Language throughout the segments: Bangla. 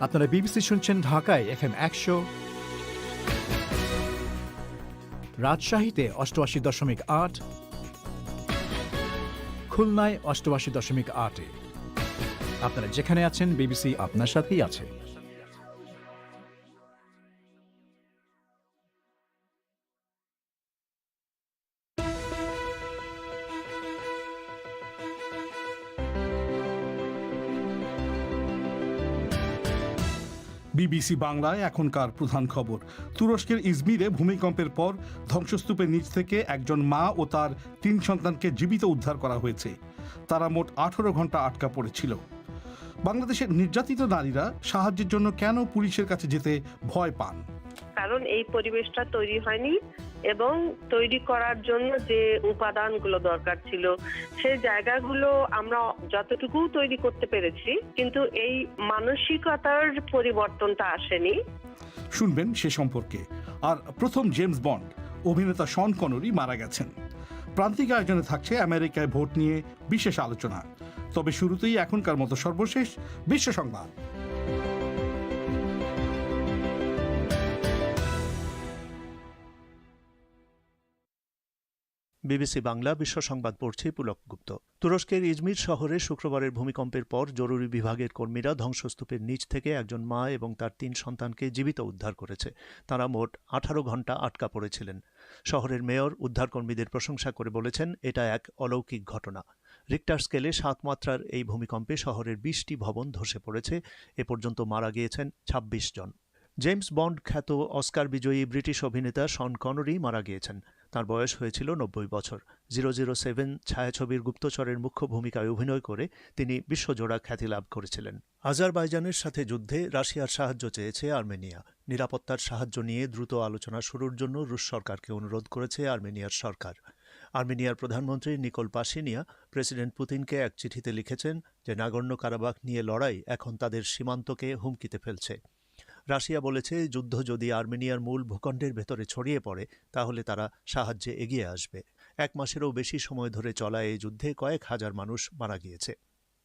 আপনারা বিবিসি শুনছেন ঢাকায় এফ এম একশো। রাজশাহীতে অষ্টআশি দশমিক আট। খুলনায় অষ্টআশি দশমিক আটে। আপনারা যেখানে আছেন, বিবিসি আপনার সাথেই আছে। বিবিসি বাংলায় এখনকার প্রধান খবর। তুরস্কের ইজমিরে ভূমিকম্পের পর ধ্বংসস্তূপের নিচ থেকে একজন মা ও তার তিন সন্তানকে জীবিত উদ্ধার করা হয়েছে। তারা মোট আঠারো ঘণ্টা আটকা পড়েছিল। বাংলাদেশের নির্যাতিত নারীরা সাহায্যের জন্য কেন পুলিশের কাছে যেতে ভয় পান? কারণ এই পরিবেশটা তৈরি হয়নি। এবং তৈরি করার জন্য যে উপাদানগুলো দরকার ছিল, সেই জায়গাগুলো আমরা যতটুকু তৈরি করতে পেরেছি, কিন্তু এই মানসিকতার পরিবর্তনটা আসেনি। শুনবেন সে সম্পর্কে। আর প্রথম জেমস বন্ড, অভিনেতা শন কনরি মারা গেছেন। প্রান্তিক আয়োজনে থাকছে আমেরিকায় ভোট নিয়ে বিশেষ আলোচনা। তবে শুরুতেই এখনকার মতো সর্বশেষ বিশ্ব সংবাদ। বিবিসি বাংলা বিশ্ব সংবাদ পড়ছে পুলক গুপ্ত। তুরস্কের ইজমির শহরে শুক্রবারের ভূমিকম্পের পর জরুরি বিভাগের কর্মীরা ধ্বংসস্তূপের নিচ থেকে একজন মা এবং তার তিন সন্তানকে জীবিত উদ্ধার করেছে। তারা মোট আঠারো ঘণ্টা আটকা পড়েছিলেন। শহরের মেয়র, উদ্ধারকর্মীদের প্রশংসা করে বলেছেন, এটা এক অলৌকিক ঘটনা। রিক্টার স্কেলে সাত মাত্রার এই ভূমিকম্পে শহরের বিশটি ভবন ধসে পড়েছে। এ পর্যন্ত মারা গিয়েছেন ২৬ জন। জেমস বন্ড খ্যাত অস্কার বিজয়ী ব্রিটিশ অভিনেতা শন কনরি মারা গিয়েছেন। তার বয়স হয়েছিল নব্বই বছর। জিরো জিরো সেভেন ছায়াছবির গুপ্তচরের মুখ্য ভূমিকায় অভিনয় করে তিনি বিশ্বজোড়া খ্যাতি লাভ করেছিলেন। আজারবাইজানের সাথে যুদ্ধে রাশিয়ার সাহায্য চেয়েছে আর্মেনিয়া। নিরাপত্তার সাহায্য নিয়ে দ্রুত আলোচনা শুরুর জন্য রুশ সরকারকে অনুরোধ করেছে আর্মেনিয়ার সরকার। আর্মেনিয়ার প্রধানমন্ত্রী নিকোল পাশিনিয়া প্রেসিডেন্ট পুতিনকে এক চিঠিতে লিখেছেন যে নাগর্ণ কারাবাখ নিয়ে লড়াই এখন তাদের সীমান্তকে হুমকিতে ফেলছে। রাশিয়া বলেছে, যুদ্ধ যদি আর্মেনিয়ার মূল ভূখণ্ডের ভেতরে ছড়িয়ে পড়ে, তাহলে তারা সাহায্যে এগিয়ে আসবে। এক মাসেরও বেশি সময় ধরে চলা এই যুদ্ধে কয়েক হাজার মানুষ মারা গিয়েছে।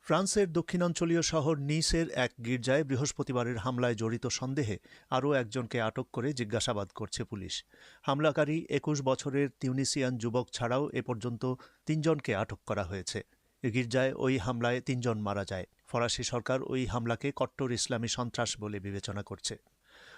ফ্রান্সের দক্ষিণাঞ্চলীয় শহর নিসের এক গির্জায় বৃহস্পতিবারের হামলায় জড়িত সন্দেহে আরও একজনকে আটক করে জিজ্ঞাসাবাদ করছে পুলিশ। হামলাকারী একুশ বছরের তিউনিসিয়ান যুবক ছাড়াও এ পর্যন্ত তিনজনকে আটক করা হয়েছে। গির্জায় ওই হামলায় তিনজন মারা যায়। ফরাসি সরকার ওই হামলাকে কট্টর ইসলামী সন্ত্রাস বলে বিবেচনা করছে।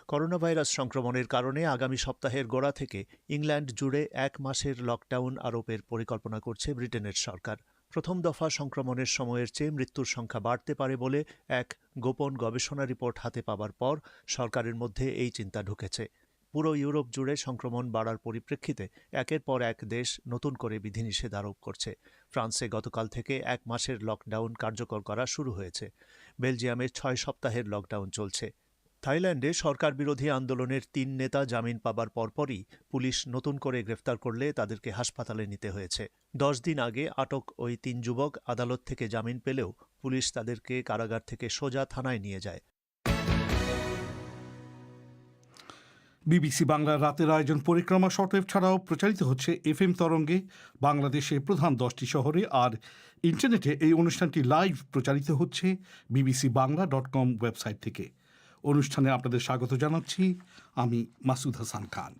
করোনা ভাইরাস সংক্রমণের কারণে আগামী সপ্তাহের গোড়া থেকে ইংল্যান্ড জুড়ে এক মাসের লকডাউন আরোপের পরিকল্পনা করছে ব্রিটেনের সরকার। প্রথম দফা সংক্রমণের সময়ের চেয়ে মৃত্যুর সংখ্যা বাড়তে পারে বলে এক গোপন গবেষণা রিপোর্ট হাতে পাবার পর সরকারের মধ্যে এই চিন্তা ঢুকেছে। পুরো ইউরোপ জুড়ে সংক্রমণ বাড়ার পরিপ্রেক্ষিতে একের পর এক দেশ নতুন করে বিধিনিষেধ আরোপ করছে। ফ্রান্সে গতকাল থেকে এক মাসের লকডাউন কার্যকর করা শুরু হয়েছে। বেলজিয়ামে ছয় সপ্তাহের লকডাউন চলছে। থাইল্যান্ডে সরকার বিরোধী আন্দোলনের তিন নেতা জামিন পাবার পরপরই পুলিশ নতুন করে গ্রেফতার করলে তাদেরকে হাসপাতালে নিতে হয়েছে। দশ দিন আগে আটক ওই তিন যুবক আদালত থেকে জামিন পেলেও পুলিশ তাদেরকে কারাগার থেকে সোজা থানায় নিয়ে যায়। বিবিসি বাংলার রাতের আয়োজন পরিক্রমা শর্টওয়েভ ছাড়াও প্রচারিত হচ্ছে এফ এম তরঙ্গে বাংলাদেশের প্রধান দশটি শহরে আর ইন্টারনেটে এই অনুষ্ঠানটি লাইভ প্রচারিত হচ্ছে BBC Bangla dot com website থেকে। অনুষ্ঠানে আপনাদের স্বাগত জানাচ্ছি আমি মাসুদ হাসান খান।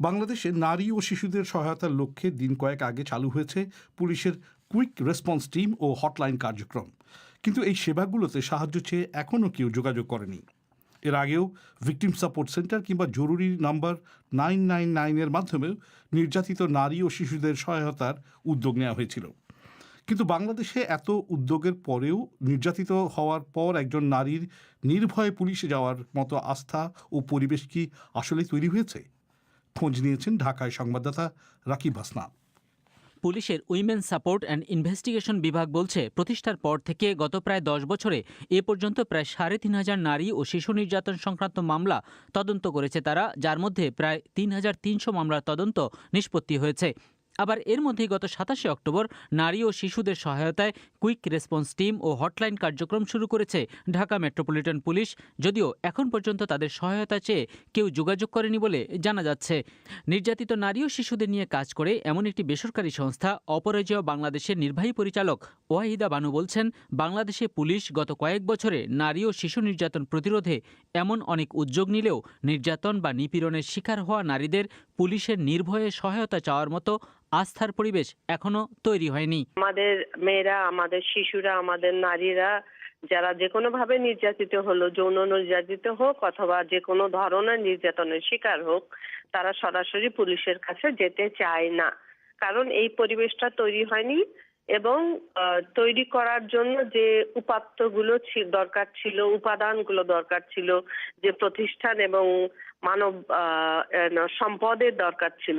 বাংলাদেশে নারী ও শিশুদের সহায়তার লক্ষ্যে দিন কয়েক আগে চালু হয়েছে পুলিশের কুইক রেসপন্স টিম ও হটলাইন কার্যক্রম। কিন্তু এই সেবাগুলোতে সাহায্য চেয়ে এখনও কেউ যোগাযোগ করেনি। এর আগেও ভিকটিম সাপোর্ট সেন্টার কিংবা জরুরি নাম্বার নাইন নাইন নাইনের মাধ্যমেও নির্যাতিত নারী ও শিশুদের সহায়তার উদ্যোগ নেওয়া হয়েছিল। কিন্তু বাংলাদেশে এত উদ্যোগের পরেও নির্যাতিত হওয়ার পর একজন নারীর নির্ভয়ে পুলিশে যাওয়ার মতো আস্থা ও পরিবেশ কি আসলে তৈরি হয়েছে? খোঁজ নিয়েছেন ঢাকায় সংবাদদাতা রাকিব হাসনা পুলিশের উইমেন সাপোর্ট অ্যান্ড ইনভেস্টিগেশন বিভাগ বলছে, প্রতিষ্ঠার পর থেকে গত প্রায় দশ বছরে এ পর্যন্ত প্রায় সাড়ে তিন হাজার নারী ও শিশু নির্যাতন সংক্রান্ত মামলা তদন্ত করেছে তারা, যার মধ্যে প্রায় তিন হাজার তিনশো মামলার তদন্ত নিষ্পত্তি হয়েছে। আবার এর মধ্যেই গত সাতাশে অক্টোবর নারী ও শিশুদের সহায়তায় কুইক রেসপন্স টিম ও হটলাইন কার্যক্রম শুরু করেছে ঢাকা মেট্রোপলিটন পুলিশ। যদিও এখন পর্যন্ত তাদের সহায়তা চেয়ে কেউ যোগাযোগ করেনি বলে জানা যাচ্ছে। নির্যাতিত নারী ও শিশুদের নিয়ে কাজ করে এমন একটি বেসরকারি সংস্থা অপরাজেয় বাংলাদেশের নির্বাহী পরিচালক ওয়াহিদা বানু বলছেন, বাংলাদেশে পুলিশ গত কয়েক বছরে নারী ও শিশু নির্যাতন প্রতিরোধে এমন অনেক উদ্যোগ নিলেও নির্যাতন বা নিপীড়নের শিকার হওয়া নারীদের পুলিশের নির্ভয়ে সহায়তা চাওয়ার মতো আস্থার পরিবেশ এখনও তৈরি হয়নি। আমাদের মেয়েরা, আমাদের শিশুরা, আমাদের নারীরা, যারা যে কোনো ভাবে নির্যাতিত হলো, যৌন নির্যাতিত হোক অথবা যে কোনো ধরনের নির্যাতনের শিকার হোক, তারা সরাসরি পুলিশের কাছে যেতে চায় না। কারণ এই পরিবেশটা তৈরি হয়নি এবং তৈরি করার জন্য যে উপাত্তগুলো দরকার ছিল, উপাদানগুলো দরকার ছিল, যে প্রতিষ্ঠান এবং মানব সম্পদের দরকার ছিল।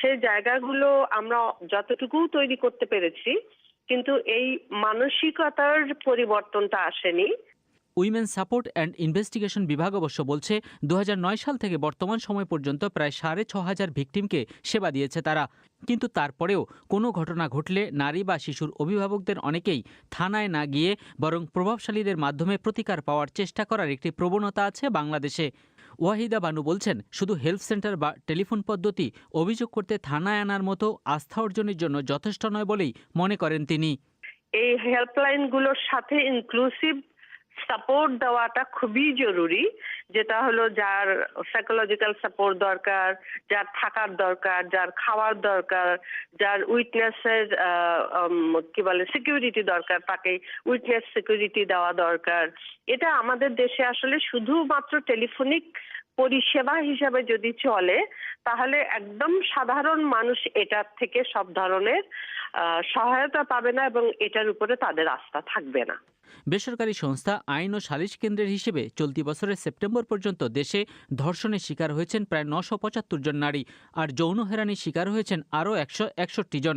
সেই জায়গাগুলো আমরা যতটুকু তৈরি করতে পেরেছি, কিন্তু এই মানসিকতার পরিবর্তনটা আসেনি। উইমেন সাপোর্ট অ্যান্ড ইনভেস্টিগেশন বিভাগ অবশ্য বলছে দু সাল থেকে বর্তমান সময় পর্যন্ত প্রায় সাড়ে ছ হাজার ভিকটিমকে সেবা দিয়েছে তারা। কিন্তু তারপরেও কোনো ঘটনা ঘটলে নারী বা শিশুর অভিভাবকদের অনেকেই থানায় না গিয়ে বরং প্রভাবশালীদের মাধ্যমে প্রতিকার পাওয়ার চেষ্টা করার একটি প্রবণতা আছে বাংলাদেশে। ওয়াহিদা বানু বলছেন, শুধু হেল্প সেন্টার বা টেলিফোন পদ্ধতি অভিযোগ করতে থানায় আনার মতো আস্থা অর্জনের জন্য যথেষ্ট নয় বলেই মনে করেন তিনি। এই হেল্পলাইনগুলোর সাথে ইনক্লুসিভ সাপোর্ট দেওয়াটা খুবই জরুরি। যেটা হলো যার সাইকোলজিক্যাল সাপোর্ট দরকার, যার থাকার দরকার, যার খাওয়ার দরকার, যার উইটনেসের কি বলে সিকিউরিটি দরকার, তাকে উইটনেস সিকিউরিটি দেওয়া দরকার। এটা আমাদের দেশে আসলে শুধুমাত্র টেলিফোনিক পরিষেবা হিসাবে যদি চলে, তাহলে একদম সাধারণ মানুষ এটার থেকে সব ধরনের সহায়তা পাবে না এবং এটার উপরে তাদের আস্থা থাকবে না। বেসরকারি সংস্থা আইন ও সালিশ কেন্দ্রের হিসেবে চলতি বছরের সেপ্টেম্বর পর্যন্ত দেশে ধর্ষণের শিকার হয়েছেন প্রায় নশো পঁচাত্তর জন নারী আর যৌন হেরানির শিকার হয়েছেন আরও একশো একষট্টি জন।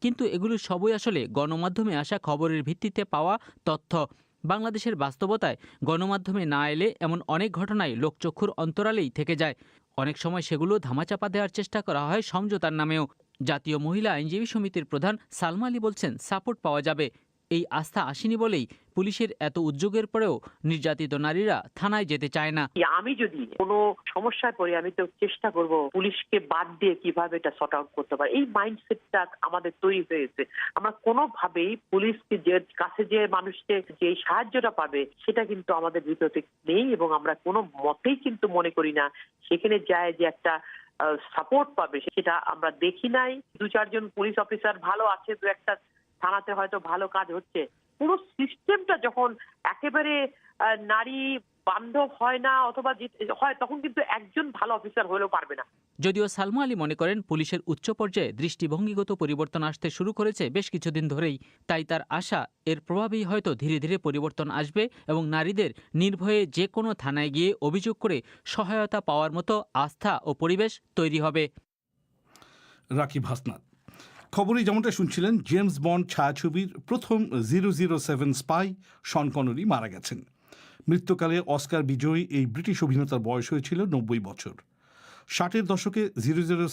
কিন্তু এগুলো সবই আসলে গণমাধ্যমে আসা খবরের ভিত্তিতে পাওয়া তথ্য। বাংলাদেশের বাস্তবতায় গণমাধ্যমে না এলে এমন অনেক ঘটনাই লোকচক্ষুর অন্তরালেই থেকে যায়। অনেক সময় সেগুলো ধামাচাপা দেওয়ার চেষ্টা করা হয় সমঝোতার নামেও। জাতীয় মহিলা আইনজীবী সমিতির প্রধান সালমা আলী বলছেন, সাপোর্ট পাওয়া যাবে। এই আস্থা আসেনি বলেই পুলিশের এত উদ্যোগের পরেও নির্যাতিত নারীরা থানায় যেতে চায় না। আমি যদি কোনো সমস্যায় পড়ি, আমি তো চেষ্টা করব পুলিশকে বাদ দিয়ে কীভাবে এটা সর্ট আউট করতে পারি। এই মাইন্ডসেটটা আমাদের তৈরি হয়েছে। আমরা কোনোভাবেই পুলিশকে যে কাছে যে মানুষকে যে সাহায্যটা পাবে, সেটা কিন্তু আমাদের ভিতরে নেই এবং আমরা কোনো মতেই কিন্তু মনে করি না। সেখানে যায় যে একটা সাপোর্ট পাবে, সেটা আমরা দেখি নাই। দু চারজন পুলিশ অফিসার ভালো আছে দু একটা থানাতে হয়তো ভালো কাজ হচ্ছে। পুরো সিস্টেমটা যখন একেবারে নারী বান্ধব হয় না অথবা হয় তখন কিন্তু একজন ভালো অফিসার হলেও পারবে না। যদিও সালমা আলী মনে করেন পুলিশের উচ্চ পর্যায়ে দৃষ্টিভঙ্গিগত পরিবর্তন আসতে শুরু করেছে বেশ কিছুদিন ধরেই তাই তার আশা এর প্রভাবেই হয়তো ধীরে ধীরে পরিবর্তন আসবে এবং নারীদের নির্ভয়ে যে কোনো থানায় গিয়ে অভিযোগ করে সহায়তা পাওয়ার মতো আস্থা ও পরিবেশ তৈরি হবে। রাকিব হাসনাত। খবরে যেমনটা শুনছিলেন জেমস বন্ড ছায়াছবির প্রথম zero zero seven spy Sean Connery মারা গেছেন। মৃত্যুকালে অস্কার বিজয়ী এই ব্রিটিশ অভিনেতার বয়স হয়েছিল নব্বই বছর। ষাটের দশকে জিরো জিরো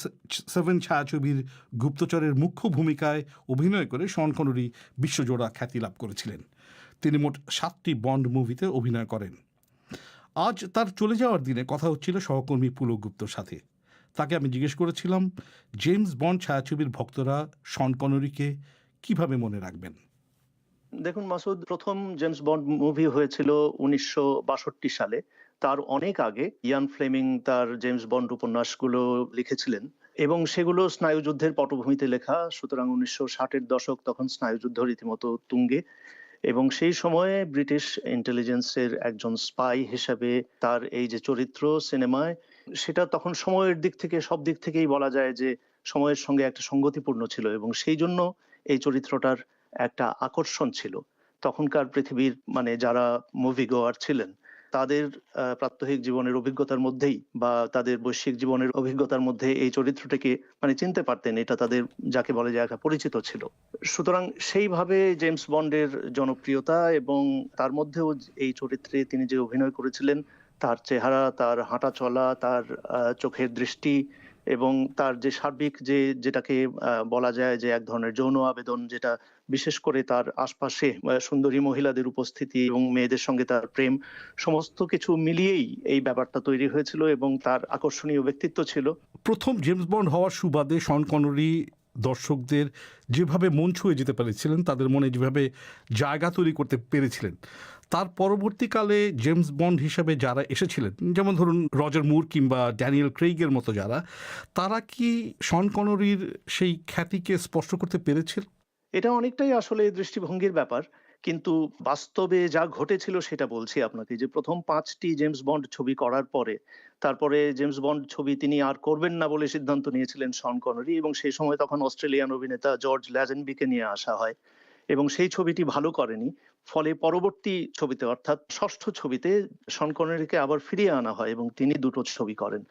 সেভেন ছায়াছবির গুপ্তচরের মুখ্য ভূমিকায় অভিনয় করে শন কনরি বিশ্বজোড়া খ্যাতি লাভ করেছিলেন। তিনি মোট সাতটি বন্ড মুভিতে অভিনয় করেন। আজ তার চলে যাওয়ার দিনে কথা হচ্ছিল সহকর্মী পুলক গুপ্তর সাথে। তাকে আমি জিজ্ঞেস করেছিলাম, জেমস বন্ড ছায়াছবির ভক্তরা শন কনরিকে কীভাবে মনে রাখবেন? দেখুন মাসুদ, প্রথম জেমস বন্ড মুভি হয়েছিল উনিশশো বাষট্টি সালে। তার অনেক আগে ইয়ান ফ্লেমিং তার জেমস বন্ড উপন্যাসগুলো লিখেছিলেন এবং সেগুলো স্নায়ুযুদ্ধের পটভূমিতে লেখা। সুতরাং উনিশশো ষাটের দশক তখন স্নায়ুযুদ্ধ রীতিমতো তুঙ্গে এবং সেই সময়ে ব্রিটিশ ইন্টেলিজেন্সের একজন স্পাই হিসেবে তার এই যে চরিত্র সিনেমায় সেটা তখন সময়ের দিক থেকে, সব দিক থেকেই বলা যায় যে, সময়ের সঙ্গে একটা সঙ্গতিপূর্ণ ছিল এবং সেই জন্য এই চরিত্রটার একটা আকর্ষণ ছিল। তখনকার পৃথিবীর মানে যারা মুভি গোয়ার ছিলেন, তাদের প্রাত্যহিক জীবনের অভিজ্ঞতার মধ্যেই বা তাদের বৈশ্বিক জীবনের অভিজ্ঞতার মধ্যে এই চরিত্রটিকে মানে চিনতে পারতেন, এটা তাদের, যাকে বলে যে, একটা পরিচিত ছিল। সুতরাং সেইভাবে জেমস বন্ডের জনপ্রিয়তা এবং তার মধ্যেও এই চরিত্রে তিনি যে অভিনয় করেছিলেন তার চেহারা, তার হাঁটা চলা, তার চোখের দৃষ্টি এবং তার যে সার্বিক যে, যেটাকে বলা যায় যে এক ধরনের যৌন আবেদন যেটা বিশেষ করে তার আশপাশে সুন্দরী মহিলাদের উপস্থিতি এবং মেয়েদের সঙ্গে তার প্রেম সমস্ত কিছু মিলিয়েই এই ব্যাপারটা তৈরি হয়েছিল এবং তার আকর্ষণীয় ব্যক্তিত্ব ছিল। প্রথম জেমস বন্ড হওয়ার সুবাদে শন কনরি দর্শকদের যেভাবে মন ছুঁয়ে যেতে পেরেছিলেন, তাদের মনে যেভাবে জায়গা তৈরি করতে পেরেছিলেন তার পরবর্তীকালে জেমস বন্ড হিসাবে যারা এসেছিলেন, যেমন ধরুন রজার মুর কিংবা ড্যানিয়েল ক্রেইগের মতো যারা, তারা কি শন কনরির সেই খ্যাতিকে স্পষ্ট করতে পেরেছিল? এটা অনেকটাই আসলে দৃষ্টিভঙ্গির ব্যাপার, কিন্তু বাস্তবে যা ঘটেছিল সেটা বলছি আপনাকে, যে প্রথম পাঁচটি জেমস বন্ড ছবি করার পরে, তারপরে জেমস বন্ড ছবি তিনি আর করবেন না বলে সিদ্ধান্ত নিয়েছিলেন শন কনরি এবং সেই সময় তখন অস্ট্রেলিয়ান অভিনেতা জর্জ ল্যাজেনবিকে নিয়ে আসা হয় এবং সেই ছবিটি ভালো করেনি। ফলে পরবর্তী ছবিতে, অর্থাৎ ষষ্ঠ ছবিতে শন কনরিকে আবার ফিরিয়ে আনা হয় এবং তিনি দুটো ছবি করেন।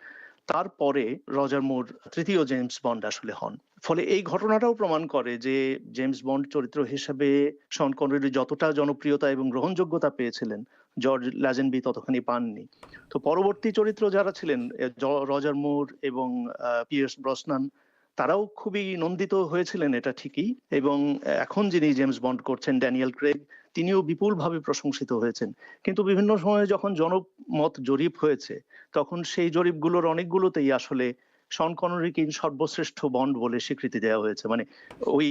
তারপরে রজার মুর তৃতীয় জেমস বন্ড আসলে হন। ফলে এই ঘটনাটাও প্রমাণ করে যে জেমস বন্ড চরিত্র হিসেবে শন কনরি যতটা জনপ্রিয়তা এবং গ্রহণযোগ্যতা পেয়েছিলেন, জর্জ ল্যাজেনবি ততখানি পাননি। তো পরবর্তী চরিত্র যারা ছিলেন রজার মুর এবং পিয়ার্স ব্রসনান, তারাও খুবই নন্দিত হয়েছিলেন এটা ঠিকই এবং এখন যিনি জেমস বন্ড করছেন, ড্যানিয়েল ক্রেগ তিনিও বিপুলভাবে প্রশংসিত হয়েছেন। কিন্তু বিভিন্ন সময়ে যখন জনমত জরিপ হয়েছে, তখন সেই জরিপগুলোর অনেকগুলোতেই আসলে শন কনরিকে সর্বশ্রেষ্ঠ বন্ড বলে স্বীকৃতি দেওয়া হয়েছে। মানে ওই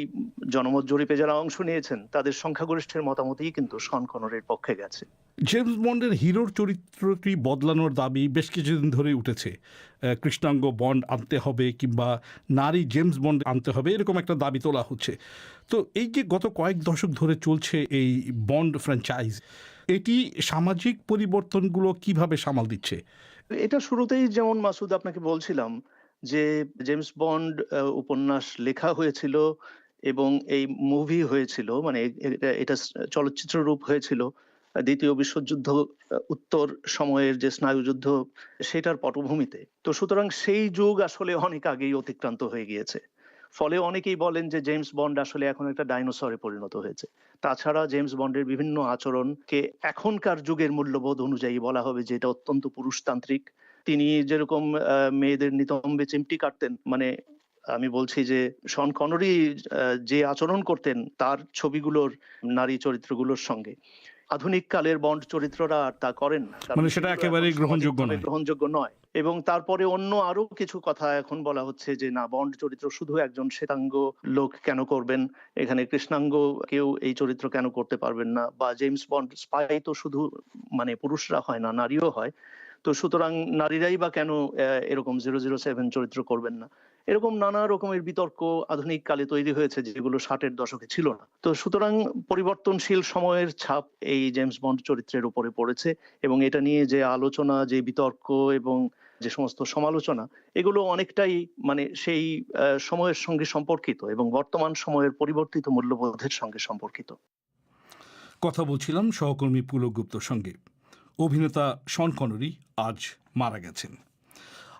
জনমত জরিপে যারা অংশ নিয়েছেন তাদের সংখ্যাগরিষ্ঠের মতামতই কিন্তু শন কনরির পক্ষে গেছে। জেমস বন্ডের হিরোর চরিত্রটি বদলানোর দাবি বেশ কিছুদিন ধরে উঠেছে। কৃষ্ণাঙ্গ বন্ড আনতে হবে কিংবা নারী জেমস বন্ড আনতে হবে এরকম একটা দাবি তোলা হচ্ছে। তো এই যে গত কয়েক দশক ধরে চলছে এই বন্ড ফ্র্যাঞ্চাইজ এটি সামাজিক পরিবর্তনগুলো কীভাবে সামাল দিচ্ছে? এটা শুরুতেই যেমন মাসুদ আপনাকে বলছিলাম যে জেমস বন্ড উপন্যাস লেখা হয়েছিল এবং এই মুভি হয়েছিল মানে এটা- চলচ্চিত্র রূপ হয়েছিল দ্বিতীয় বিশ্বযুদ্ধ উত্তর সময়ের যে স্নায়ুযুদ্ধ সেটার পটভূমিতে। তো সুতরাং সেই যুগ আসলে অনেক আগেই অতিক্রান্ত হয়ে গিয়েছে। ফলে অনেকেই বলেন যে জেমস বন্ড আসলে এখন একটা ডাইনোসরে পরিণত হয়েছে। তাছাড়া জেমস বন্ডের বিভিন্ন আচরণকে এখনকার যুগের মূল্যবোধ অনুযায়ী বলা হবে যে এটা অত্যন্ত পুরুষতান্ত্রিক তিনি যেরকম আহ, মেয়েদের নিতম্বে চিমটি কাটতেন মানে আমি বলছি যে শন কনরি যে আচরণ করতেন তার ছবিগুলোর নারী চরিত্রগুলোর সঙ্গে। আধুনিক কালের বন্ড চরিত্ররা আর তা করেন মানে সেটা সেগুলো একেবারেই গ্রহণযোগ্য নয়। গ্রহণযোগ্য নয়। এবং তারপরে অন্য আরও কিছু কথা এখন বলা হচ্ছে যে না বন্ড চরিত্র শুধু একজন শ্বেতাঙ্গ লোক কেন করবেন? এখানে কৃষ্ণাঙ্গ কেউ এই চরিত্র কেন করতে পারবেন না? বা জেমস বন্ড স্পাই তো শুধু মানে পুরুষরা হয় না নারীও হয়। তো সুতরাং নারীরাই বা কেন এরকম জিরো জিরো সেভেন চরিত্র করবেন না? এরকম নানা রকমের বিতর্ক আধুনিক কালে তৈরি হয়েছে যেগুলো ষাটের দশকে ছিল না। তো সুতরাং পরিবর্তনশীল সময়ের ছাপ এই জেমস বন্ড চরিত্রের উপরে পড়েছে এবং এটা নিয়ে যে আলোচনা, যে বিতর্ক এবং যে সমস্ত সমালোচনা, এগুলো অনেকটাই মানে সেই সময়ের সঙ্গে সম্পর্কিত এবং বর্তমান সময়ের পরিবর্তিত মূল্যবোধের সঙ্গে সম্পর্কিত। কথা বলছিলাম সহকর্মী পুলক গুপ্তর সঙ্গে। অভিনেতা শন কনরি আজ মারা গেছেন।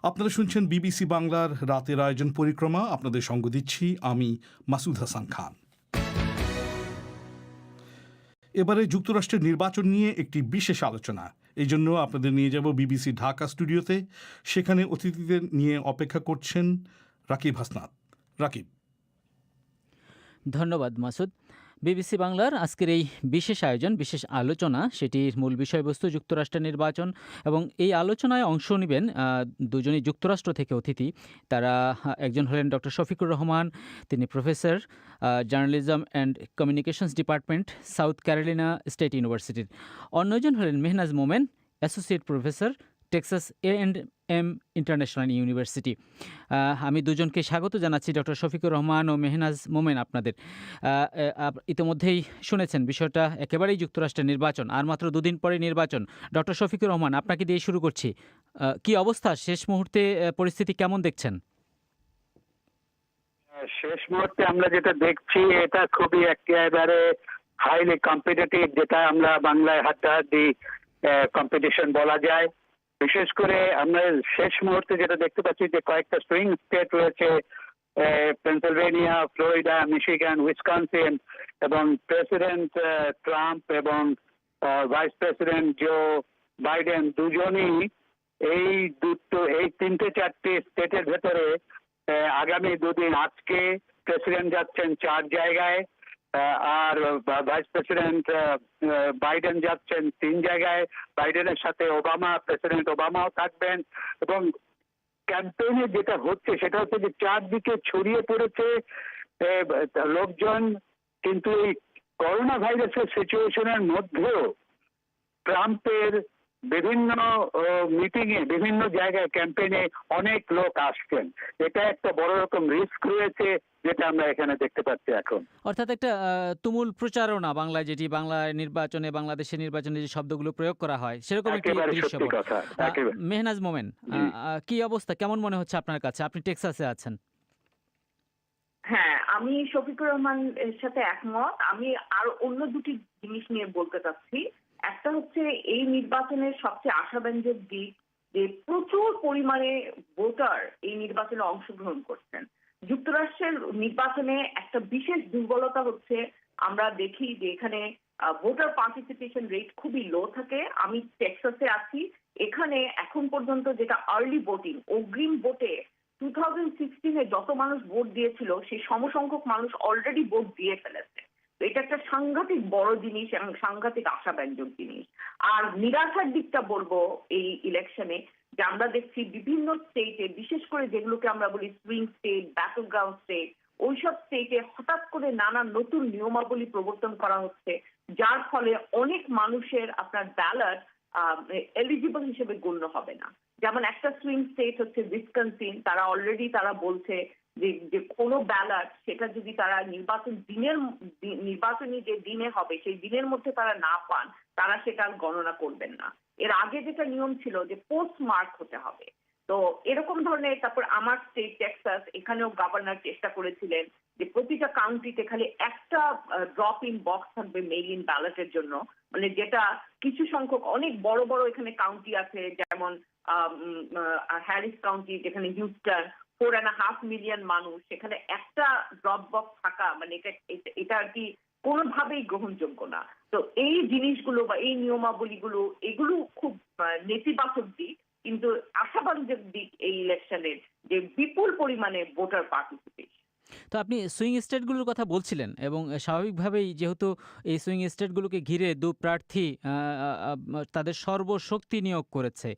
আপনারা শুনছেন বিবিসি বাংলার রাতের আয়োজন পরিক্রমা। আপনাদের সঙ্গ দিচ্ছি আমি মাসুদ হাসান খান। এবারে যুক্তরাষ্ট্রের নির্বাচন নিয়ে একটি বিশেষ আলোচনা। এই জন্য আপনাদের নিয়ে যাব বিবিসি ঢাকা স্টুডিওতে। সেখানে অতিথিদের নিয়ে অপেক্ষা করছেন রাকিব হাসনাত। রাকিব। ধন্যবাদ মাসুদ। বিবিসি বাংলার আজকের এই বিশেষ আয়োজন, বিশেষ আলোচনা, সেটির মূল বিষয়বস্তু যুক্তরাষ্ট্রের নির্বাচন এবং এই আলোচনায় অংশ নেবেন দুজনই যুক্তরাষ্ট্র থেকে অতিথি। তারা একজন হলেন ডক্টর শফিকুর রহমান, তিনি professor journalism and communications department, South Carolina State ইউনিভার্সিটির। অন্যজন হলেন Mehnaz Momen, associate professor Texas A and M international university. আমি দুজনকে স্বাগত জানাচ্ছি ডক্টর শফিকুর রহমান ও মেহনাজ মোমেন আপনাদের। ইতিমধ্যেই শুনেছেন বিষয়টা, একেবারেই যুক্তরাষ্ট্রের নির্বাচন, আর মাত্র দুদিন পরে নির্বাচন। ডক্টর শফিকুর রহমান, আপনাকে দিয়ে শুরু করছি। কি অবস্থা? শেষ মুহূর্তে পরিস্থিতি কেমন দেখছেন? শেষ মুহূর্তে আমরা যেটা দেখছি, এটা খুবই একেবারে হাইলি কম্পিটিটিভ যেটা আমরা বাংলায় হাড্ডাহাড্ডি কম্পিটিশন বলা যায়। বিশেষ করে আমরা শেষ মুহূর্তে যেটা দেখতে পাচ্ছি যে কয়েকটা সুইং স্টেট রয়েছে পেনসিলভেনিয়া, ফ্লোরিডা, মিশিগান, উইসকনসিন এবং প্রেসিডেন্ট ট্রাম্প এবং ভাইস প্রেসিডেন্ট জো বাইডেন দুজনই এই দুটো, এই তিনটে চারটে স্টেটের ভেতরে আগামী দুদিন আজকে প্রেসিডেন্ট যাচ্ছেন চার জায়গায়। আর ভাইস প্রেসিডেন্ট বাইডেন যাচ্ছেন তিন জায়গায়। বাইডেনের সাথে ওবামা প্রেসিডেন্ট ওবামাও থাকবেন। এবং ক্যাম্পেইনে যেটা হচ্ছে, সেটা হচ্ছে যে চারদিকে ছড়িয়ে পড়েছে লোকজন। কিন্তু এই করোনা ভাইরাসের সিচুয়েশনের মধ্যেও ট্রাম্পের বিভিন্ন মিটিং এ বিভিন্ন জায়গায় ক্যাম্পেইনে অনেক লোক আসছেন। এটা একটা বড় রকম রিস্ক রয়েছে যেটা আমরা এখানে দেখতে পাচ্ছি এখন। অর্থাৎ একটা তুমুল প্রচারণা বাংলায় যেটি বাংলা নির্বাচনে বাংলাদেশের নির্বাচনে যে শব্দগুলো প্রয়োগ করা হয় সেরকম একটি একেবারে মেহনাজ মোমেন কি অবস্থা? কেমন মনে হচ্ছে আপনার কাছে? আপনি টেক্সাসে আছেন। হ্যাঁ আমি শফিকুর রহমান এর সাথে একমত। আমি আর অন্য দুটি জিনিস নিয়ে বলতে চাচ্ছি। একটা হচ্ছে এই নির্বাচনের সবচেয়ে আশাব্যঞ্জক দিক যে প্রচুর পরিমাণে ভোটার এই নির্বাচনে অংশগ্রহণ করছেন। যুক্তরাষ্ট্রের নির্বাচনে একটা বিশেষ দুর্বলতা হচ্ছে, আমরা দেখি যে এখানে ভোটার পার্টিসিপেশন রেট খুবই লো থাকে। আমি টেক্সাসে আছি, এখানে এখন পর্যন্ত যেটা আর্লি ভোটিং অগ্রিম ভোটে টু থাউজেন্ড সিক্সটিনে যত মানুষ ভোট দিয়েছিল, সেই সমসংখ্যক মানুষ অলরেডি ভোট দিয়ে ফেলেছে। এটা একটা সাংঘাতিক বড় জিনিস এবং সাংঘাতিক আশাব্যঞ্জক জিনিস। আর নিরাশার দিকটা বলব এই ইলেকশনে যে আমরা দেখছি বিভিন্ন স্টেটে বিশেষ করে যেগুলোকে আমরা বলি swing state battle ground state ওইসব স্টেটে হঠাৎ করে নানা নতুন নিয়মাবলী প্রবর্তন করা হচ্ছে, যার ফলে অনেক মানুষের আপনার ব্যালট এলিজিবল হিসেবে গণ্য হবে না। যেমন একটা সুইং স্টেট হচ্ছে উইসকনসিন তারা অলরেডি তারা বলছে যে যে কোনো ব্যালট সেটা যদি তারা নির্বাচন দিনের নির্বাচনী যে দিনে হবে, সেই দিনের মধ্যে তারা না পান, তারা সেটা গণনা করবেন না। এর আগে যেটা নিয়ম ছিল যে পোস্ট মার্ক হতে হবে। তো এরকম ধরনের, তারপর আমার স্টেট টেক্সাস এখানেও গভর্নর চেষ্টা করেছিলেন যে প্রতিটা কাউন্টিতে খালি একটা ড্রপ ইন বক্স থাকবে মেইল ইন ব্যালটের জন্য। মানে যেটা কিছু সংখ্যক, অনেক বড় বড় এখানে কাউন্টি আছে, যেমন হ্যারিস কাউন্টি যেখানে Houston four and half million মানুষ, সেখানে একটা ড্রপ বক্স থাকা মানে এটা আর কি কোনোভাবেই গ্রহণযোগ্য না। তো এই জিনিসগুলো বা এই নিয়মাবলীগুলো, এগুলো খুব নেতিবাচক দিক, কিন্তু আশাবাঞ্জক দিক এই ইলেকশনের যে বিপুল পরিমাণে ভোটার পার্টিসিপেশন তো আপনি সুইং স্টেটগুলোর কথা বলছিলেন এবং স্বাভাবিকভাবেই যেহেতু এই সুইং স্টেটগুলোকে ঘিরে দু প্রার্থী তাদের সর্বশক্তি নিয়োগ করেছে।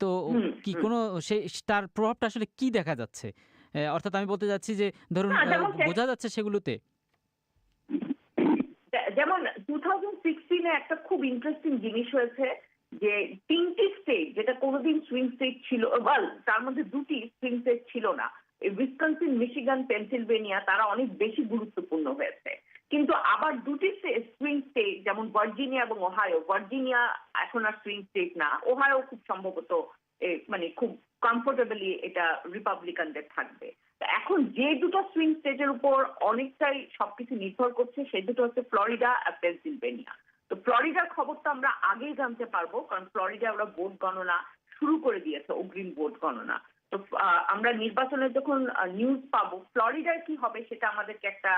তো কি কোনো সে তার প্রভাবটা আসলে কি দেখা যাচ্ছে? অর্থাৎ আমি বলতে যাচ্ছি যে ধরুন বোঝা যাচ্ছে সেগুলোতে। যেমন টু থাউজেন্ড সিক্সটিনে একটা খুব ইন্টারেস্টিং জিনিস হয়েছে যে তিনটি স্টেট যেটা কোনোদিন সুইং স্টেট ছিল তার মধ্যে দুটি সুইং স্টেট ছিল না। উইসকনসিন মিশিগান পেনসিলভেনিয়া তারা অনেক বেশি গুরুত্বপূর্ণ হয়েছে। কিন্তু আবার দুটি সুইং স্টেট যেমন ভার্জিনিয়া এবং ওহায়ো ভার্জিনিয়া এখন আর সুইং স্টেট না। ওহায়ো খুব সম্ভবত মানে খুব কমফোর্টেবলি এটা রিপাবলিকানদের থাকবে। এখন যে দুটো সুইং স্টেটের উপর অনেকটাই সবকিছু নির্ভর করছে সেই দুটো হচ্ছে ফ্লোরিডা আর পেনসিলভেনিয়া তো ফ্লোরিডার খবর তো আমরা আগেই জানতে পারব, কারণ ফ্লোরিডা ওরা ভোট গণনা শুরু করে দিয়েছে, অগ্রিম ভোট গণনা। তো আমরা নির্বাচনের যখন নিউজ পাবো ফ্লোরিডার কি হবে সেটা আমাদেরকে একটা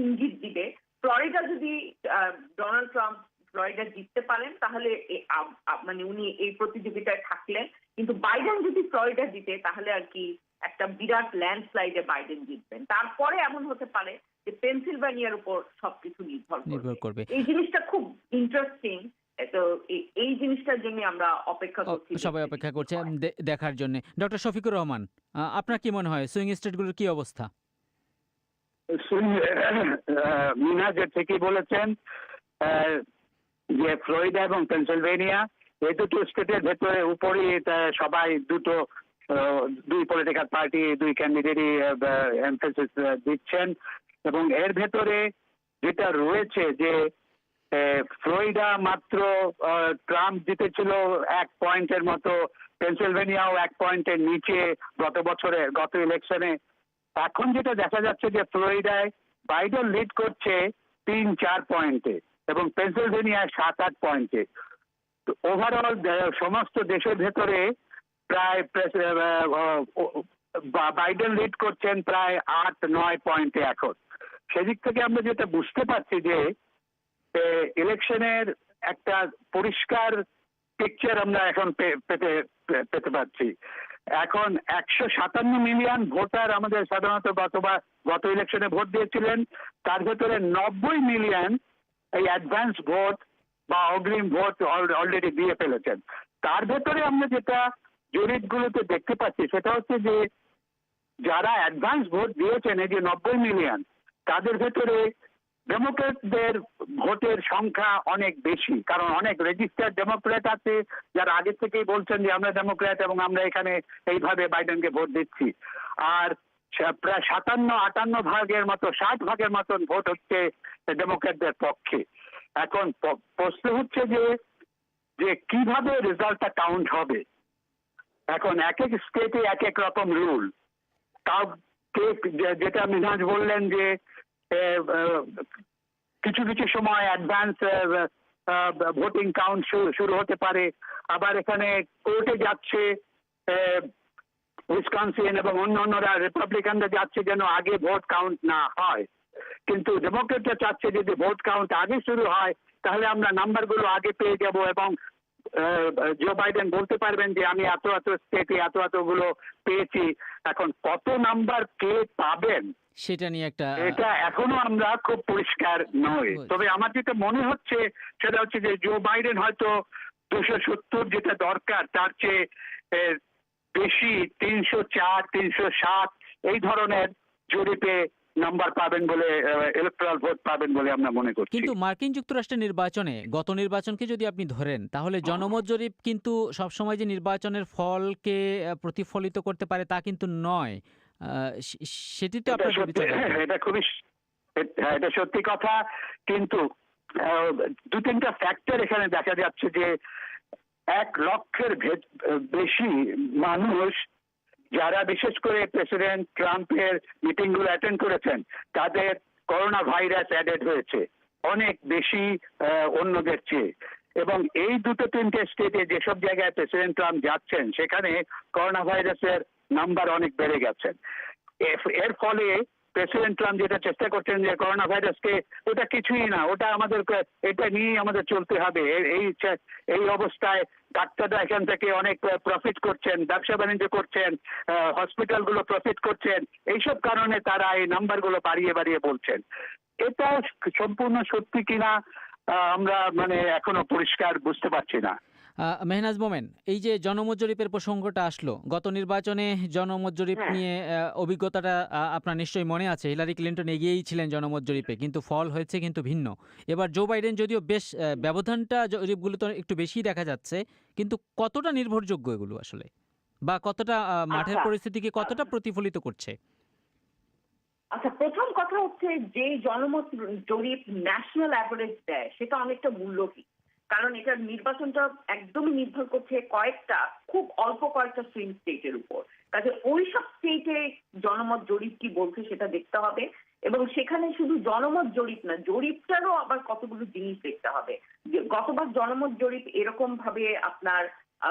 ইঙ্গিত দিবে। ফ্লোরিডা যদি ডোনাল্ড ট্রাম্প ফ্লোরিডা জিততে পারেন তাহলে মানে উনি এই প্রতিযোগিতায় থাকলেন। কিন্তু বাইডেন যদি ফ্লোরিডা জিতে তাহলে আর কি একটা বিরাট ল্যান্ডস্লাইডে বাইডেন জিতবেন। তারপরে এমন হতে পারে যে পেনসিলভানিয়ার উপর সবকিছু নির্ভর করবে। এই জিনিসটা খুব ইন্টারেস্টিং তো এই- এই জিনিসটার জন্য আমরা অপেক্ষা করছি সবাই অপেক্ষা করছে দেখার জন্য। ডক্টর শফিকুর রহমান আপনার কি মনে হয় সুইং স্টেটগুলোর কি অবস্থা? মিনা যে ঠিকই বলেছেন যে ফ্লোরিডা এবং পেনসিলভেনিয়া এই দুটো স্টেটের ভেতরে উপরই সবাই দুটো আহ, দুই পলিটিক্যাল পার্টি দুই ক্যান্ডিডেটই এমফেসিস দিচ্ছেন। এবং এর ভেতরে যেটা রয়েছে যে ফ্লোরিডা মাত্র ট্রাম্প জিতেছিল এক পয়েন্টের মতো, পেনসিলভেনিয়াও এক পয়েন্টের নিচে গত বছরে, গত ইলেকশনে এখন যেটা দেখা যাচ্ছে যে ফ্লোরিডায় বাইডেন লিড করছে তিন, চার পয়েন্টে এবং পেনসিলভেনিয়ায় সাত, আট পয়েন্টে। ওভারঅল সমস্ত দেশের ভেতরে প্রায় বাইডেন লিড করছেন প্রায় আট, নয় পয়েন্টে এখন। সেদিক থেকে আমরা যেটা বুঝতে পারছি যে ইলেকশনের একটা পরিষ্কার পিকচার আমরা এখন পেতে পেতে পাচ্ছি এখন একশো সাতান্ন মিলিয়ন ভোটার আমাদের সাধারণত গতবার গত ইলেকশনে ভোট দিয়েছিলেন, তার ভেতরে নব্বই মিলিয়ন এই অ্যাডভান্স ভোট বা অগ্রিম ভোট অলরেডি দিয়ে ফেলেছেন। তার ভেতরে আমরা যেটা জরিপগুলোতে দেখতে পাচ্ছি, সেটা হচ্ছে যে যারা অ্যাডভান্স ভোট দিয়েছেন, এই যে নব্বই মিলিয়ন তাদের ভেতরে ডেমোক্রেটদের ভোটের সংখ্যা অনেক বেশি, কারণ অনেক রেজিস্টার্ড ডেমোক্রেট আছে, যারা আগে থেকেই বলছেন যে আমরা ডেমোক্রেট এবং আমরা এখানে এইভাবে বাইডেনকে ভোট দিচ্ছি। আর প্রায় সাতান্ন, আটান্ন ভাগের মতো, ষাট ভাগের মতন ভোট হচ্ছে ডেমোক্রেটদের পক্ষে। এখন প্রশ্ন হচ্ছে যে যে কীভাবে রেজাল্টটা কাউন্ট হবে? এখন এক এক স্টেটে এক এক রকম রুল তাও যেটা মিনাজ বললেন যে কিছু কিছু সময় অ্যাডভান্স ভোটিং কাউন্ট শুরু হতে পারে। আবার এখানে কোর্টে যাচ্ছে উইসকনসিন এবং অন্য অন্যরা রিপাবলিকানরা যাচ্ছে যেন আগে ভোট কাউন্ট না হয়। কিন্তু ডেমোক্রেটরা চাচ্ছে যদি ভোট কাউন্ট আগে শুরু হয়, তাহলে আমরা নাম্বারগুলো আগে পেয়ে যাব এবং জো বাইডেন বলতে পারবেন যে আমি এত এত স্টেটে এত এতগুলো পেয়েছি। এখন কত নাম্বার কে পাবেন? সেটা নিয়ে একটা এটা এখনও আমরা খুব পরিষ্কার নয়। তবে আমার যেটা মনে হচ্ছে সেটা হচ্ছে যে জো বাইডেন হয়তো দুশো সত্তর যেটা দরকার তার চেয়ে বেশি তিনশো চার তিনশো সাত এই ধরনের জরিপে নাম্বার পাবেন বলে ইলেকট্রাল ভোট পাবেন বলে আমরা মনে করছি। কিন্তু মার্কিন যুক্তরাষ্ট্রের নির্বাচনে গত নির্বাচনকে যদি আপনি ধরেন তাহলে জনমত জরিপ কিন্তু সবসময় যে নির্বাচনের ফলকে প্রতিফলিত করতে পারে তা কিন্তু নয়। সেটি তো আপনার সত্যি হ্যাঁ, এটা খুবই হ্যাঁ, এটা সত্যি কথা কিন্তু দু তিনটা ফ্যাক্টর এখানে দেখা যাচ্ছে যে এক লক্ষের বেশি মানুষ যারা বিশেষ করে প্রেসিডেন্ট ট্রাম্পের মিটিংগুলো অ্যাটেন্ড করেছেন তাদের করোনা ভাইরাস অ্যাডেড হয়েছে অনেক বেশি অন্যদের চেয়ে। এবং এই দুটো তিনটে স্টেটে যেসব জায়গায় প্রেসিডেন্ট ট্রাম্প যাচ্ছেন সেখানে করোনা ভাইরাসের নাম্বার অনেক বেড়ে গেছেন এর- ফলে প্রেসিডেন্ট ট্রাম্প যেটা চেষ্টা করছেন যে করোনা ভাইরাসকে ওটা কিছুই না, ওটা আমাদের এটা নিয়েই আমাদের চলতে হবে। এই এই অবস্থায় ডাক্তাররা এখান থেকে অনেক প্রফিট করছেন, ব্যবসা বাণিজ্য করছেন হসপিটালগুলো প্রফিট করছেন, এইসব কারণে তারা এই নাম্বারগুলো বাড়িয়ে বাড়িয়ে বলছেন। এটা সম্পূর্ণ সত্যি কিনা আমরা মানে এখনও পরিষ্কার বুঝতে পারছি না। মেহনাজ মোমেন এই যে জনমত জরিপের প্রসঙ্গটা আসলো গত নির্বাচনে জনমত জরিপ হ্যাঁ। নিয়ে অভিজ্ঞতাটা আপনার নিশ্চয়ই মনে আছে হিলারি ক্লিন্টন এগিয়েই ছিলেন জনমত জরিপে কিন্তু ফল হয়েছে কিন্তু ভিন্ন এবার জো বাইডেন যদিও বেশ ব্যবধানটা জরিপগুলো তো একটু বেশি দেখা যাচ্ছে কিন্তু কতটা নির্ভরযোগ্য এগুলো আসলে বা কতটা মাঠের আচ্ছা। পরিস্থিতিকে কতটা প্রতিফলিত করছে আচ্ছা প্রথম কথা হচ্ছে যে জনমত জরিপ ন্যাশনাল অ্যাভারেজ দেয় সেটা অনেকটা মূল্যহীন কারণ এটার নির্বাচনটা একদমই নির্ভর করছে কয়েকটা, খুব অল্প কয়েকটা সুইং স্টেটের উপর। কাজে ওই সব স্টেটে জনমত জরিপ কি বলছে সেটা দেখতে হবে এবং সেখানে শুধু জনমত জরিপ না, জরিপটারও আবার কতগুলো জিনিস দেখতে হবে। গতবার জনমত জরিপ এরকম ভাবে আপনার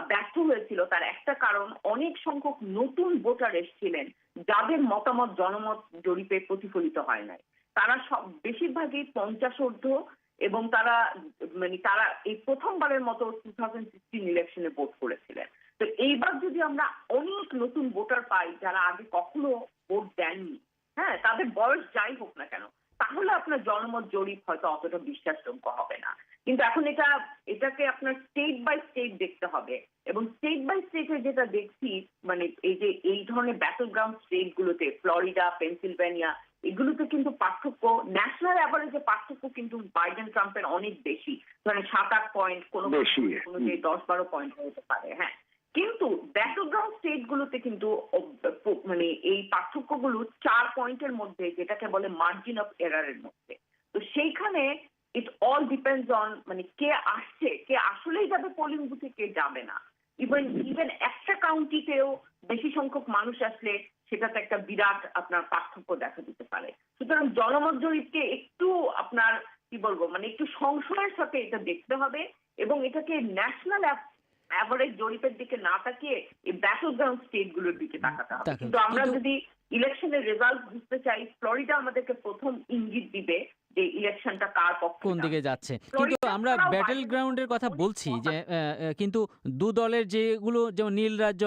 ব্যর্থ হয়েছিল, তার একটা কারণ অনেক সংখ্যক নতুন ভোটার এসেছিলেন যাদের মতামত জনমত জরিপে প্রতিফলিত হয় নাই। তারা সব, বেশিরভাগই পঞ্চাশ এবং তারা মানে তারা এই প্রথমবারের মতো টু থাউজেন্ড ইলেকশনে ভোট করেছিলেন। তো এইবার যদি আমরা অনেক নতুন ভোটার পাই, যারা আগে কখনো ভোট দেননি হ্যাঁ তাদের বয়স যাই হোক না কেন, তাহলে আপনার জনমত জরিপ হয়তো অতটা বিশ্বাসযোগ্য হবে না। কিন্তু এখন এটা এটাকে আপনার স্টেট বাই স্টেট দেখতে হবে। এবং স্টেট বাই স্টেটে যেটা দেখছি মানে এই যে এই ধরনের ব্যাটল গ্রাউন্ড স্টেট গুলোতে ফ্লোরিডা পেনসিলভেনিয়া এগুলোতে কিন্তু পার্থক্য ন্যাশনাল অ্যাভারেজে পার্থক্য কিন্তু বাইডেন ট্রাম্পের অনেক বেশি। মানে সাত আট পয়েন্ট কোনো কোনো যে দশ বারো পয়েন্ট হতে পারে হ্যাঁ। কিন্তু ব্যাটল গ্রাউন্ড স্টেট গুলোতে কিন্তু মানে এই পার্থক্যগুলো চার পয়েন্টের মধ্যে যেটাকে বলে মার্জিন অফ এরারের মধ্যে। তো সেইখানে ইট অল ডিপেন্ডস অন মানে কে আসছে কে আসলেই যাবে পোলিং বুথে কে যাবে না। ইভেন ইভেন একটা কাউন্টিতেও বেশি সংখ্যক মানুষ আসলে সেটাতে একটা বিরাট আপনার পার্থক্য দেখা দিতে পারে। সুতরাং জনমত জরিপকে একটু আপনার কি বলব মানে একটু সংশয়ের সাথে এটা দেখতে হবে এবং এটাকে ন্যাশনাল অ্যাভারেজ জরিপের দিকে না তাকিয়ে এই ব্যাটল গ্রাউন্ড স্টেটগুলোর দিকে তাকাতে হবে। কিন্তু আমরা যদি ইলেকশনের রেজাল্ট বুঝতে চাই ফ্লোরিডা আমাদেরকে প্রথম ইঙ্গিত দিবে যে ইলেকশনটা কার পক্ষে কোন দিকে যাচ্ছে? কিন্তু আমরা ব্যাটেল গ্রাউন্ডের কথা বলছি যে কিন্তু দু দলের যেগুলো যেমন নীল রাজ্য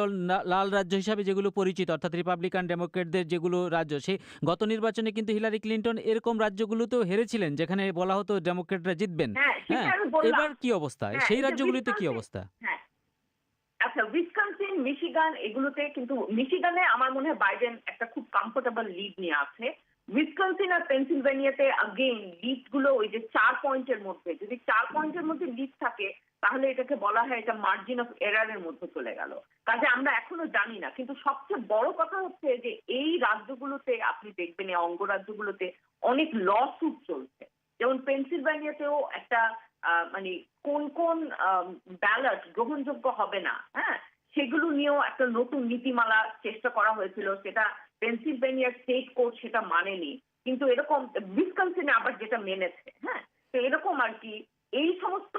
লাল রাজ্য হিসাবে যেগুলো পরিচিত অর্থাৎ রিপাবলিকান ডেমোক্রেটদের যেগুলো রাজ্য সেই গত নির্বাচনে কিন্তু হিলারি ক্লিন্টন এরকম রাজ্যগুলোতেও হেরেছিলেন যেখানে বলা হতো ডেমোক্রেটরা জিতবেন। হ্যাঁ হ্যাঁ এবার কি অবস্থা? হ্যাঁ, সেই রাজ্যগুলিতে কি অবস্থা? হ্যাঁ। আচ্ছা উইসকনসিন মিশিগান এগুলোতে কিন্তু মিশিগানে আমার মনে হয় বাইডেন একটা খুব কমফোর্টেবল লিড নিয়ে আছে। উইসকনসিন আর পেনসিলভেনিয়াতে আগেইন লিডগুলো ওই যে চার পয়েন্টের মধ্যে। যদি চার পয়েন্টের মধ্যে লিড থাকে, তাহলে এটাকে বলা হয় এটা মার্জিন অফ এরারের মধ্যে চলে গেল। কাজে আমরা এখনও জানি না, কিন্তু সবচেয়ে বড় কথা হচ্ছে যে এই রাজ্যগুলোতে আপনি দেখবেন, এই অঙ্গরাজ্যগুলোতে অনেক ল সুট চলছে। যেমন পেনসিলভেনিয়াতেও একটা মানে কোন কোন ব্যালট গ্রহণযোগ্য হবে না হ্যাঁ? সেগুলো নিয়েও একটা নতুন নীতিমালা চেষ্টা করা হয়েছিল। সেটা পেনসিলভেনিয়ার স্টেট কোর্ট সেটা মানেনি। কিন্তু এরকম বিসকনসিনে আবার যেটা মেনেছে হ্যাঁ? তো এরকম আর কি, এই সমস্ত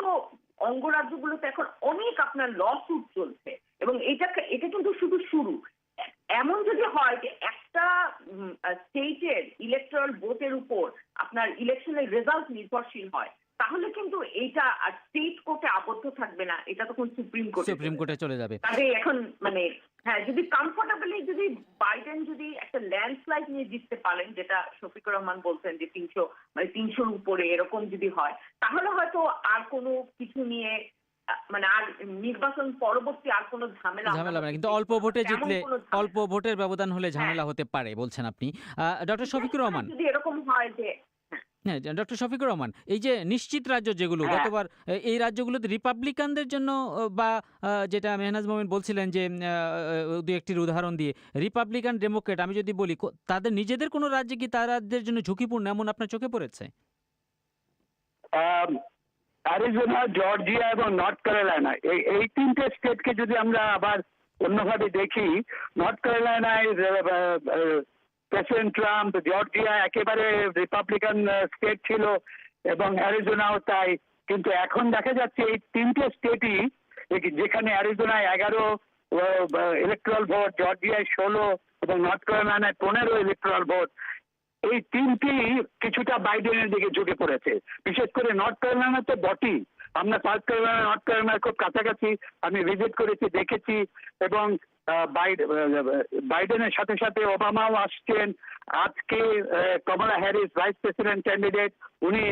অঙ্গরাজ্যগুলোতে এখন অনেক আপনার ল সুট চলছে। এবং এটা এটা কিন্তু শুধু শুরু। এমন যদি হয় যে একটা স্টেটের ইলেকট্রাল ভোটের উপর আপনার ইলেকশনের রেজাল্ট নির্ভরশীল হয় তাহলে কিন্তু এইটা আর স্টেট কোর্টে আবদ্ধ থাকবে না এটা তখন সুপ্রিম কোর্টে সুপ্রিম কোর্টে চলে যাবে। কাজে এখন মানে হ্যাঁ যদি কমফোর্টেবলি যদি বাইডেন যদি একটা ল্যান্ডস্লাইড নিয়ে জিততে পারেন যেটা শফিকুর রহমান বলছেন যে তিনশো মানে তিনশোর উপরে এরকম যদি হয় তাহলে হয়তো আর কোনো কিছু নিয়ে মানে আর নির্বাচন পরবর্তী আর কোনো ঝামেলা ঝামেলা হবে না কিন্তু অল্প ভোটে জিতলে অল্প ভোটের ব্যবধান হলে ঝামেলা হতে পারে বলছেন আপনি। ডক্টর শফিকুর রহমান। যদি এরকম হয় যে হ্যাঁ ডক্টর শফিকুর রহমান এই যে নিশ্চিত রাজ্য যেগুলো হ্যাঁ। গতবার এই রাজ্যগুলোতে রিপাবলিকানদের জন্য বা যেটা মেহনাজ মোমেন বলছিলেন যে দু একটির উদাহরণ দিয়ে রিপাবলিকান ডেমোক্রেট আমি যদি বলি তাদের নিজেদের কোনো রাজ্যে কি তাদের জন্য ঝুঁকিপূর্ণ এমন আপনার চোখে পড়েছে অ্যারিজোনা জর্জিয়া এবং নর্থ ক্যারোলাইনা এই এই তিনটে স্টেটকে যদি আমরা আবার অন্যভাবে দেখি নর্থ ক্যারোলাইনায় প্রেসিডেন্ট ট্রাম্প, জর্জিয়া একেবারে রিপাবলিকান স্টেট ছিল এবং অ্যারিজোনাও তাই। কিন্তু এখন দেখা যাচ্ছে এই তিনটে স্টেটই যেখানে অ্যারিজোনায় এগারো ইলেকট্রাল ভোট জর্জিয়ায় ষোলো এবং নর্থ ক্যারোলাইনায় পনেরো ইলেকট্রাল ভোট এই তিনটি কিছুটা বাইডেনের দিকে ঝুঁকে পড়েছে। বিশেষ করে নর্থ ক্যারোলাইনা তো বটেই। আমরা সাউথ ক্যারোলাইনা, নর্থ ক্যারোলাইনার খুব কাছাকাছি। আমি ভিজিট করেছি, দেখেছি এবং বাইডেনের সাথে সাথে ওবামাও আসছেন। আজকে Kamala Harris vice president candidate, উনি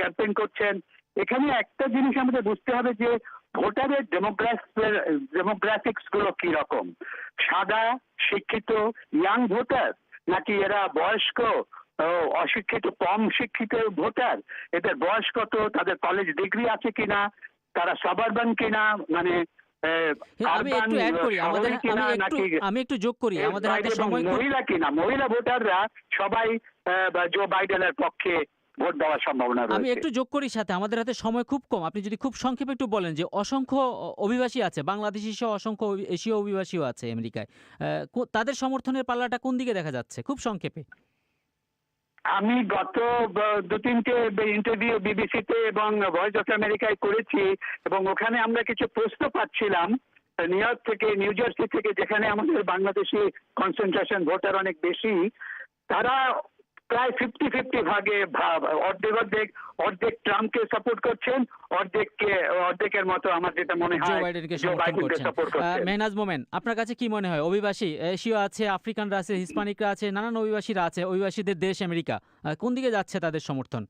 ক্যাম্পেইন করছেন। এখানে একটা জিনিস আমাদের বুঝতে হবে যে, ভোটারের ডেমোগ্রাফিক্সগুলো কি রকম সাদা, শিক্ষিত, ইয়াং ভোটার, নাকি এরা বয়স্ক অশিক্ষিত, কম শিক্ষিত ভোটার? এদের বয়স কত? তাদের কলেজ ডিগ্রি আছে কিনা? তারা সাবারবান কিনা? মানে আমি একটু অ্যাড করি। আমাদের আমি একটু আমি একটু যোগ করি। আমাদের হাতে সময় মহিলা কিনা মহিলা ভোটাররা সবাই জো বাইডেনের পক্ষে ভোট দেওয়ার সম্ভাবনা আমি একটু যোগ করি সাথে। আমাদের হাতে সময় খুব কম। আপনি যদি খুব সংক্ষেপে একটু বলেন যে অসংখ্য অভিবাসী আছে বাংলাদেশি সহ অসংখ্য এশীয় অভিবাসীও আছে আমেরিকায় আহ, তাদের সমর্থনের পাল্লাটা কোন দিকে দেখা যাচ্ছে? খুব সংক্ষেপে। আমি গত দু তিনটে ইন্টারভিউ বিবিসিতে এবং ভয়েস অফ আমেরিকায় করেছি এবং ওখানে আমরা কিছু প্রশ্ন পাচ্ছিলাম। নিউ ইয়র্ক থেকে নিউ জার্সি থেকে, যেখানে আমাদের বাংলাদেশি কনসেন্ট্রেশন ভোটার অনেক বেশি। তারা প্রায় ফিফটি ফিফটি ভাগে অর্ধেক অর্ধেক অর্ধেক ট্রাম্পকে সাপোর্ট করছেন অর্ধেককে অর্ধেকের মতো আমার যেটা মনে হয় বাইডেনকে জো সমর্থন বাইডেনকে করছেন। সাপোর্ট করছেন। মেহনাজ মোমেন আপনার কাছে কি মনে হয়? অভিবাসী এশীয় আছে আফ্রিকানরা আছে হিসপানিকরা আছে নানান অভিবাসীরা আছে অভিবাসীদের দেশ আমেরিকা কোন দিকে যাচ্ছে তাদের সমর্থন?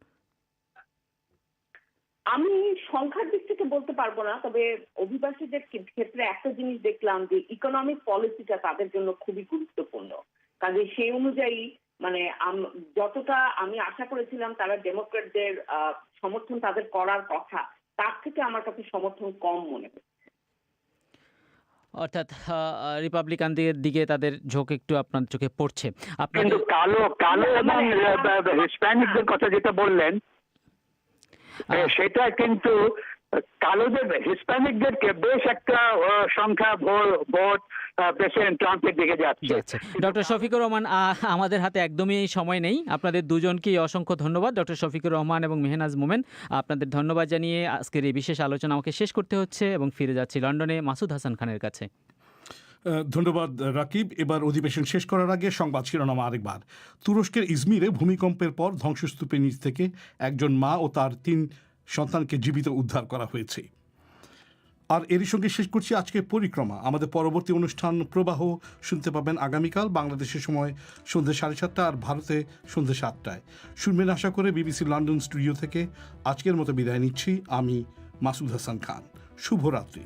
আমি সংখ্যার দিক থেকে বলতে পারব না তবে অভিবাসীদের ক্ষেত্রে একটা জিনিস দেখলাম যে ইকোনমিক পলিসিটা তাদের জন্য খুবই গুরুত্বপূর্ণ। কাজে সেই অনুযায়ী মানে যতটা আমি আশা করেছিলাম তারা ডেমোক্রেটদের আহ, সমর্থন তাদের করার কথা তার থেকে আমার কাছে সমর্থন কম মনে হয় অর্থাৎ রিপাবলিকানদের দিকে তাদের ঝোঁক একটু আপনার চোখে পড়ছে। কিন্তু কালো কালো এবং মানে- হিসপ্যানিকদের কথা যেটা বললেন সেটা কিন্তু কালোদের হিসপ্যানিকদেরকে বেশ একটা সংখ্যা ভোট প্রেসিডেন্ট ট্রাম্পের দিকে যাচ্ছে। যাচ্ছে। ডক্টর শফিকুর রহমান আমাদের হাতে একদমই সময় নেই। আপনাদের দুজনকেই অসংখ্য ধন্যবাদ। ডক্টর শফিকুর রহমান এবং মেহনাজ মোমেন আপনাদের ধন্যবাদ জানিয়ে আজকের এই বিশেষ আলোচনা আমাকে শেষ করতে হচ্ছে এবং ফিরে যাচ্ছি লন্ডনে মাসুদ হাসান খানের কাছে। ধন্যবাদ রাকিব। এবার অধিবেশন শেষ করার আগে সংবাদ শিরোনামা আরেকবার। তুরস্কের ইজমিরে ভূমিকম্পের পর ধ্বংসস্তূপের নিচ থেকে একজন মা ও তার তিন সন্তানকে জীবিত উদ্ধার করা হয়েছে। আর এরই সঙ্গে শেষ করছি আজকে পরিক্রমা। আমাদের পরবর্তী অনুষ্ঠান প্রবাহ শুনতে পাবেন আগামীকাল বাংলাদেশের সময় সন্ধ্যে সাড়ে সাতটা আর ভারতে সন্ধ্যে সাতটায়। শুনবেন আশা করে বিবিসি লন্ডন স্টুডিও থেকে। আজকের মতো বিদায় নিচ্ছি। আমি মাসুদ হাসান খান। শুভরাত্রি।